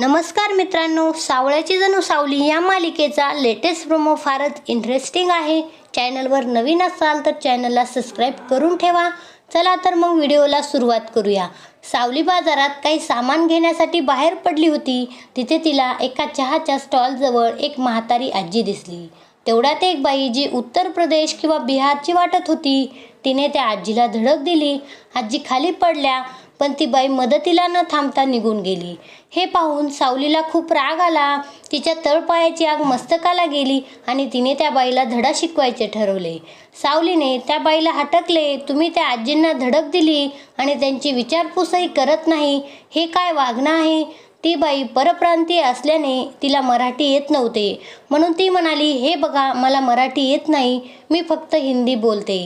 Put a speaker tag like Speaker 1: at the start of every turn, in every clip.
Speaker 1: नमस्कार मित्रांनो सावळ्याची जणू सावली या मालिकेचा लेटेस्ट प्रोमो फारच इंटरेस्टिंग आहे. चॅनलवर नवीन असाल तर चॅनलला सबस्क्राईब करून ठेवा. चला तर मग व्हिडिओला सुरुवात करूया. सावली बाजारात काही सामान घेण्यासाठी बाहेर पडली होती. तिथे तिला एका चहाच्या स्टॉलजवळ एक म्हातारी आजी दिसली. तेवढ्यात एक बाई जी उत्तर प्रदेश किंवा बिहारची वाटत होती तिने त्या आजीला धडक दिली. आजी खाली पडल्या. पण ती बाई मदतीला न थांबता निघून गेली. हे पाहून सावलीला खूप राग आला. तिच्या तळपायाची आग मस्तकाला गेली आणि तिने त्या बाईला धडा शिकवायचे ठरवले. सावलीने त्या बाईला हटकले. तुम्ही त्या आजींना धडक दिली आणि त्यांची विचारपूसही करत नाही. हे काय वागणं आहे? ती बाई परप्रांतीय असल्याने तिला मराठी येत नव्हते. म्हणून ती म्हणाली हे बघा मला मराठी येत नाही मी फक्त हिंदी बोलते.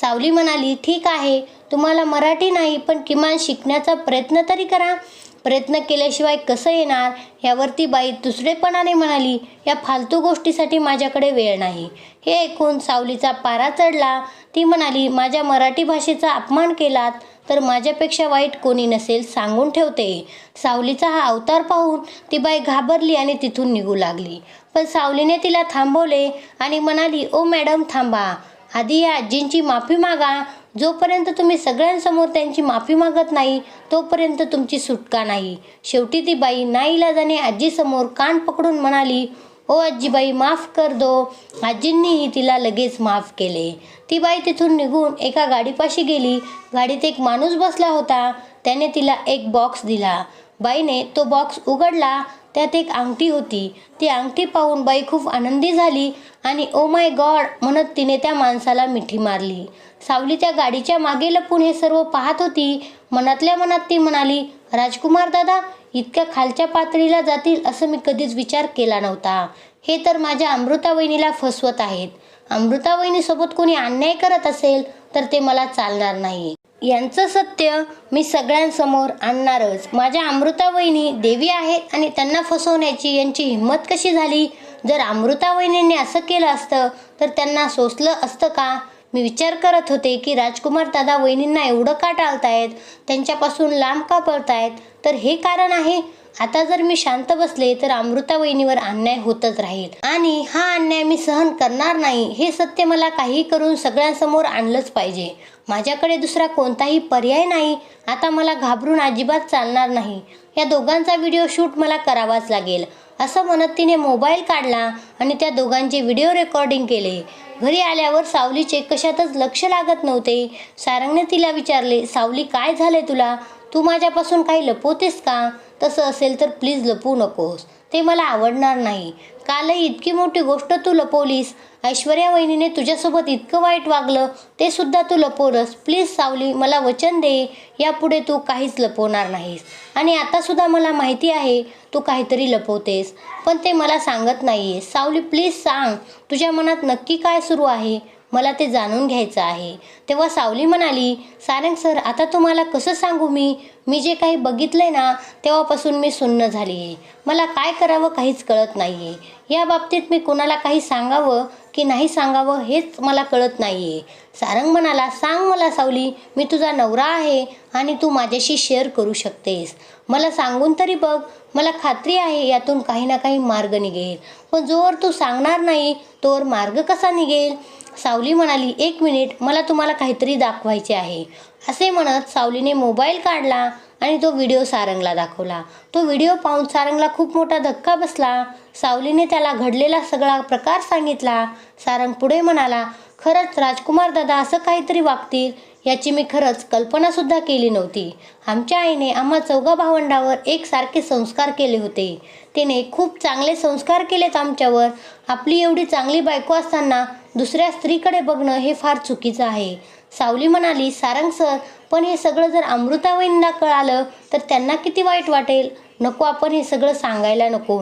Speaker 1: सावली म्हणाली ठीक आहे तुम्हाला मराठी नाही पण किमान शिकण्याचा प्रयत्न तरी करा. प्रयत्न केल्याशिवाय कसं येणार? यावरती बाई दुसरेपणाने म्हणाली या फालतू गोष्टीसाठी माझ्याकडे वेळ नाही. हे ऐकून सावलीचा पारा चढला. ती म्हणाली माझ्या मराठी भाषेचा अपमान केलात तर माझ्यापेक्षा वाईट कोणी नसेल सांगून ठेवते. सावलीचा हा अवतार पाहून ती बाई घाबरली आणि तिथून निघू लागली. पण सावलीने तिला थांबवले आणि म्हणाली ओ मॅडम थांबा. आधी या आजींची माफी मागा. जोपर्यंत तुम्ही सगळ्यांसमोर त्यांची माफी मागत नाही तोपर्यंत तुमची सुटका नाही. शेवटी ती बाई नाईलाजाने आजीसमोर कान पकडून म्हणाली ओ आजीबाई माफ कर दो. आजींनीही तिला लगेच माफ केले. ती बाई तिथून निघून एका गाडीपाशी गेली. गाडीत एक माणूस बसला होता. त्याने तिला एक बॉक्स दिला. बाईने तो बॉक्स उघडला. त्यात एक अंगठी होती. ती अंगठी पाहून बाई खूप आनंदी झाली आणि ओ माय गॉड म्हणत तिने त्या माणसाला मिठी मारली. सावली त्या गाडीच्या मागे लपून हे सर्व पाहत होती. मनातल्या मनात ती म्हणाली राजकुमार दादा इतक्या खालच्या पातळीला जातील असं मी कधीच विचार केला नव्हता. हे तर माझ्या अमृता वहिनीला फसवत आहेत. अमृता वहिनीसोबत कोणी अन्याय करत असेल तर ते मला चालणार नाही यांचं सत्य मी सगळ्यांसमोर आणणारच. माझ्या अमृता वहिनी देवी आहेत आणि त्यांना फसवण्याची यांची हिंमत कशी झाली? जर अमृता वहिनींनी असं केलं असतं तर त्यांना सोसलं असतं का? मी विचार करत होते की राजकुमार दादा वहिनींना एवढं का टाळतायत? त्यांच्यापासून लांब का पळतायत? तर हे कारण आहे. आता जर मी शांत बसले तर अमृता वहिनीवर अन्याय होतच राहील. आणि हा अन्याय मी सहन करणार नाही. हे सत्य मला काही करून सगळ्यांसमोर आणलंच पाहिजे. माझ्याकडे दुसरा कोणताही पर्याय नाही. आता मला घाबरून अजिबात चालणार नाही. या दोघांचा व्हिडिओ शूट मला करावाच लागेल. असं म्हणत तिने मोबाईल काढला आणि त्या दोघांचे व्हिडिओ रेकॉर्डिंग केले. घरी आल्यावर सावलीचे कशातच लक्ष लागत नव्हते. सारंगने तिला विचारले सावली काय झाले तुला? तू माझ्यापासून काही लपवतेस का? तसं असेल तर प्लीज लपवू नकोस. ते मला आवडणार नाही. कालही इतकी मोठी गोष्ट तू लपवलीस. ऐश्वर्या वहिनीने तुझ्यासोबत इतकं वाईट वागलं ते सुद्धा तू लपवलंस. प्लीज सावली मला वचन दे. यापुढे तू काहीच लपवणार नाहीस. आणि आतासुद्धा मला माहिती आहे तू काहीतरी लपवतेस पण ते मला सांगत नाही आहे सावली प्लीज सांग तुझ्या मनात नक्की काय सुरू आहे? मला ते जाणून घ्यायचं आहे. तेव्हा सावली म्हणाली सारंग सर आता तुम्हाला कसं सांगू मी? मी जे काही बघितलंय ना तेव्हापासून मी सुन्न झाली आहे मला काय करावं काहीच कळत नाही आहे या बाबतीत मी कोणाला काही सांगावं? की नाही सांगावं हेच मला कळत नाही आहे सारंग म्हणाला सांग मला सावली मी तुझा नवरा आहे आणि तू माझ्याशी शेअर करू शकतेस. मला सांगून तरी बघ मला खात्री आहे यातून काही ना काही मार्ग निघेल. पण जोवर तू सांगणार नाही तोवर मार्ग कसा निघेल? सावली म्हणाली एक मिनिट मला तुम्हाला काहीतरी दाखवायचे आहे. असे म्हणत सावलीने मोबाईल काढला आणि तो व्हिडिओ सारंगला दाखवला. तो व्हिडिओ पाहून सारंगला खूप मोठा धक्का बसला. सावलीने त्याला घडलेला सगळा प्रकार सांगितला. सारंग पुढे म्हणाला खरंच राजकुमार दादा असं काहीतरी वागतील याची मी खरंच कल्पनासुद्धा केली नव्हती. आमच्या आईने आम्हा चौघा भावंडावर एकसारखे संस्कार केले होते. तिने खूप चांगले संस्कार केलेत आमच्यावर. आपली एवढी चांगली बायको असताना दुसऱ्या स्त्रीकडे बघणं हे फार चुकीचं आहे. सावली म्हणाली सारंग सर पण हे सगळं जर अमृतावईंना कळालं तर त्यांना किती वाईट वाटेल? नको आपण हे सगळं सांगायला नको.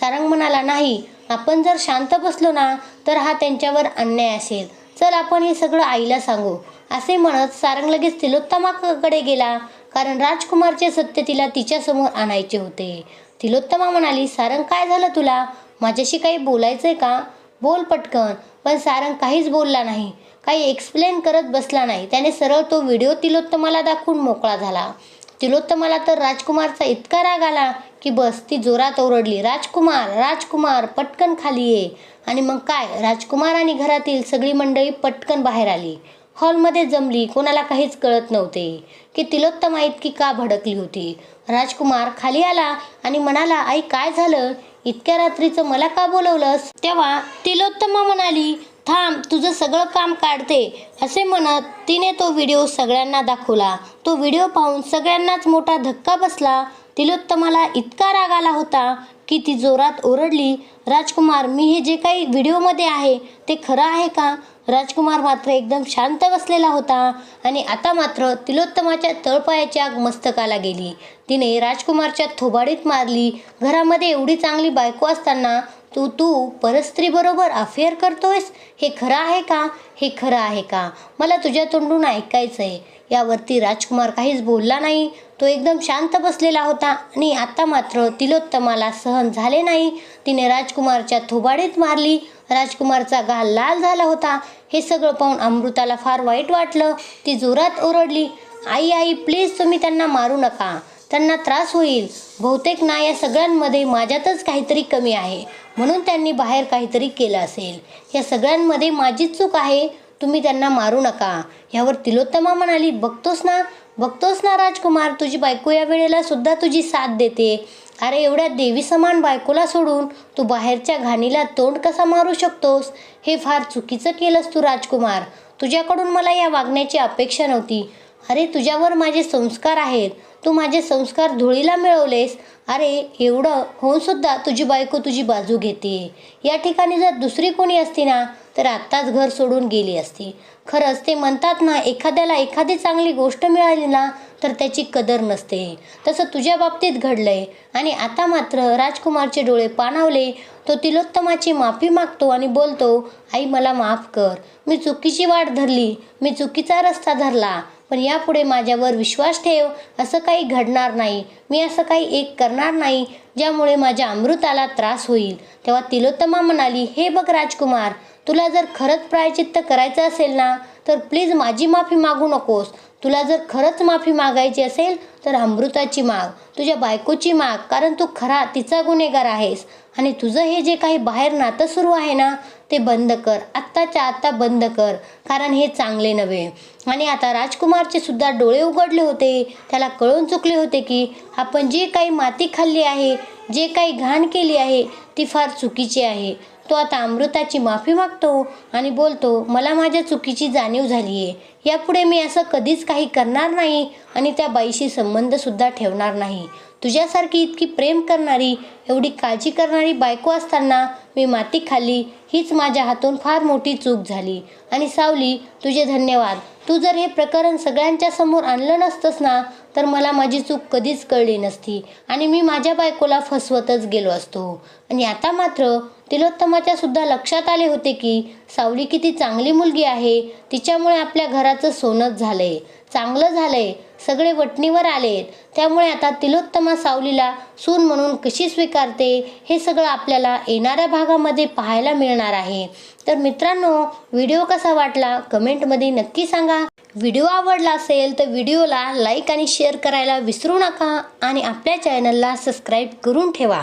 Speaker 1: सारंग म्हणाला नाही आपण जर शांत बसलो ना तर हा त्यांच्यावर अन्याय असेल. चल आपण हे सगळं आईला सांगू. असे म्हणत सारंग लगेच तिलोत्तमाकडे गेला कारण राजकुमारचे सत्य तिला तिच्यासमोर आणायचे होते. तिलोत्तमा म्हणाली सारंग काय झालं तुला? माझ्याशी काही बोलायचंय का? बोल पटकन. पण सारंग काहीच बोलला नाही. काही एक्सप्लेन करत बसला नाही. त्याने सरळ तो व्हिडिओ तिलोत्तमाला दाखवून मोकळा झाला. तिलोत्तमाला तर राजकुमारचा इतका राग आला की बस ती जोरात ओरडली राजकुमार राजकुमार पटकन खाली ये. आणि मग काय राजकुमार आणि घरातील सगळी मंडळी पटकन बाहेर आली. हॉलमध्ये जमली कोणाला काहीच कळत नव्हते. की तिलोत्तमा इतकी का भडकली होती? राजकुमार खाली आला आणि म्हणाला आई काय झालं? इतक्या रात्रीचं मला का बोलवलंस? तेव्हा तिलोत्तमा म्हणाली थांब तुझं सगळं काम काढते असे म्हणत तिने तो व्हिडिओ सगळ्यांना दाखवला. तो व्हिडिओ पाहून सगळ्यांनाच मोठा धक्का बसला. तिलोत्तमाला इतका राग आला होता की ती जोरात ओरडली राजकुमार मी हे जे काही व्हिडिओमध्ये आहे ते खरं आहे का? राजकुमार मात्र एकदम शांत बसलेला होता आणि आता मात्र तिलोत्तमाच्या तळपायाची आग मस्तकाला गेली. तिने राजकुमारच्या थोबाडीत मारली. घरामध्ये एवढी चांगली बायको असताना तू तू परस्त्रीबरोबर अफेअर करतोयस? हे खरं आहे का? हे खरं आहे का? मला तुझ्या तोंडून ऐकायचं आहे यावरती राजकुमार काहीच बोलला नाही. तो एकदम शांत बसलेला होता आणि आता मात्र तिलोत्तमाला सहन झाले नाही. तिने राजकुमारच्या थोबाडीत मारली. राजकुमारचा गाल लाल झाला होता. हे सगळं पाहून अमृताला फार वाईट वाटलं. ती जोरात ओरडली आई आई प्लीज तुम्ही त्यांना मारू नका. त्यांना त्रास होईल. बहुतेक ना या सगळ्यांमध्ये माझ्यातच काहीतरी कमी आहे. म्हणून त्यांनी बाहेर काहीतरी केलं असेल. या सगळ्यांमध्ये माझीच चूक आहे. तुम्ही त्यांना मारू नका. यावर तिलोत्तमा म्हणाली बघतोस ना बघतोस ना राजकुमार तुझी बायको या वेळेला सुद्धा तुझी साथ देते. अरे एवढ्या देवी समान बायकोला सोडून तू बाहेरच्या घाणीला तोंड कसा मारू शकतोस? हे फार चुकीचं केलंस तू राजकुमार. तुझ्याकडून मला या वागण्याची अपेक्षा नव्हती. अरे तुझ्यावर माझे संस्कार आहेत. तू माझे संस्कार धुळीला मिळवलेस. अरे एवढं होऊन सुद्धा तुझी बायको तुझी बाजू घेते. या ठिकाणी जर दुसरी कोणी असती ना तर आत्ताच घर सोडून गेली असती. खरंच ते म्हणतात ना एखाद्याला एखादी चांगली गोष्ट मिळाली ना तर त्याची कदर नसते. तसं तुझ्या बाबतीत घडलंय. आणि आता मात्र राजकुमारचे डोळे पाणावले. तो तिलोत्तमाची माफी मागतो आणि बोलतो आई मला माफ कर. मी चुकीची वाट धरली. मी चुकीचा रस्ता धरला. पण यापुढे माझ्यावर विश्वास ठेव असं काही घडणार नाही. मी असं काही एक करणार नाही ज्यामुळे माझ्या अमृताला त्रास होईल. तेव्हा तिलोत्तमा म्हणाली हे बघ राजकुमार तुला जर खरंच प्रायचित्त करायचं असेल ना तर प्लीज माझी माफी मागू नकोस. तुला जर खरंच माफी मागायची असेल तर अमृताची माग तुझ्या बायकोची माग कारण तू खरा तिचा गुन्हेगार आहेस. आणि तुझं हे जे काही बाहेर नातं सुरू आहे ना ते बंद कर. आत्ताच्या आत्ता बंद कर. कारण हे चांगले नव्हे. आणि आता राजकुमारचे सुद्धा डोळे उघडले होते. त्याला कळून चुकले होते की आपण जे काही माती खाल्ली आहे जे काही घाण केली आहे ती फार चुकीची आहे. तो आता अमृताची माफी मागतो आणि बोलतो मला माझ्या चुकीची जाणीव झाली आहे यापुढे मी असं कधीच काही करणार नाही आणि त्या बाईशी संबंधसुद्धा ठेवणार नाही. तुझ्यासारखी इतकी प्रेम करणारी एवढी काळजी करणारी बायको असताना मी माती खाल्ली हीच माझ्या हातून फार मोठी चूक झाली. आणि सावली तुझे धन्यवाद. तू जर हे प्रकरण सगळ्यांच्या समोर आणलं नसतंस ना तर मला माझी चूक कधीच कळली नसती आणि मी माझ्या बायकोला फसवतच गेलो असतो. आणि आता मात्र तिलोत्तमाच्या सुद्धा लक्षात आले होते की सावली किती चांगली मुलगी आहे. तिच्यामुळे आपल्या घराचं सोनंच झालंय. चांगलं झालंय. सगळे वटणीवर आलेत. त्यामुळे आता तिलोत्तमा सावलीला सून म्हणून कशी स्वीकारते हे सगळं आपल्याला येणाऱ्या भागामध्ये पाहायला मिळणार आहे. तर मित्रांनो व्हिडिओ कसा वाटला कमेंटमध्ये नक्की सांगा. व्हिडिओ आवडला असेल तर व्हिडिओला लाईक आणि शेअर करायला विसरू नका आणि आपल्या चॅनलला सबस्क्राईब करून ठेवा.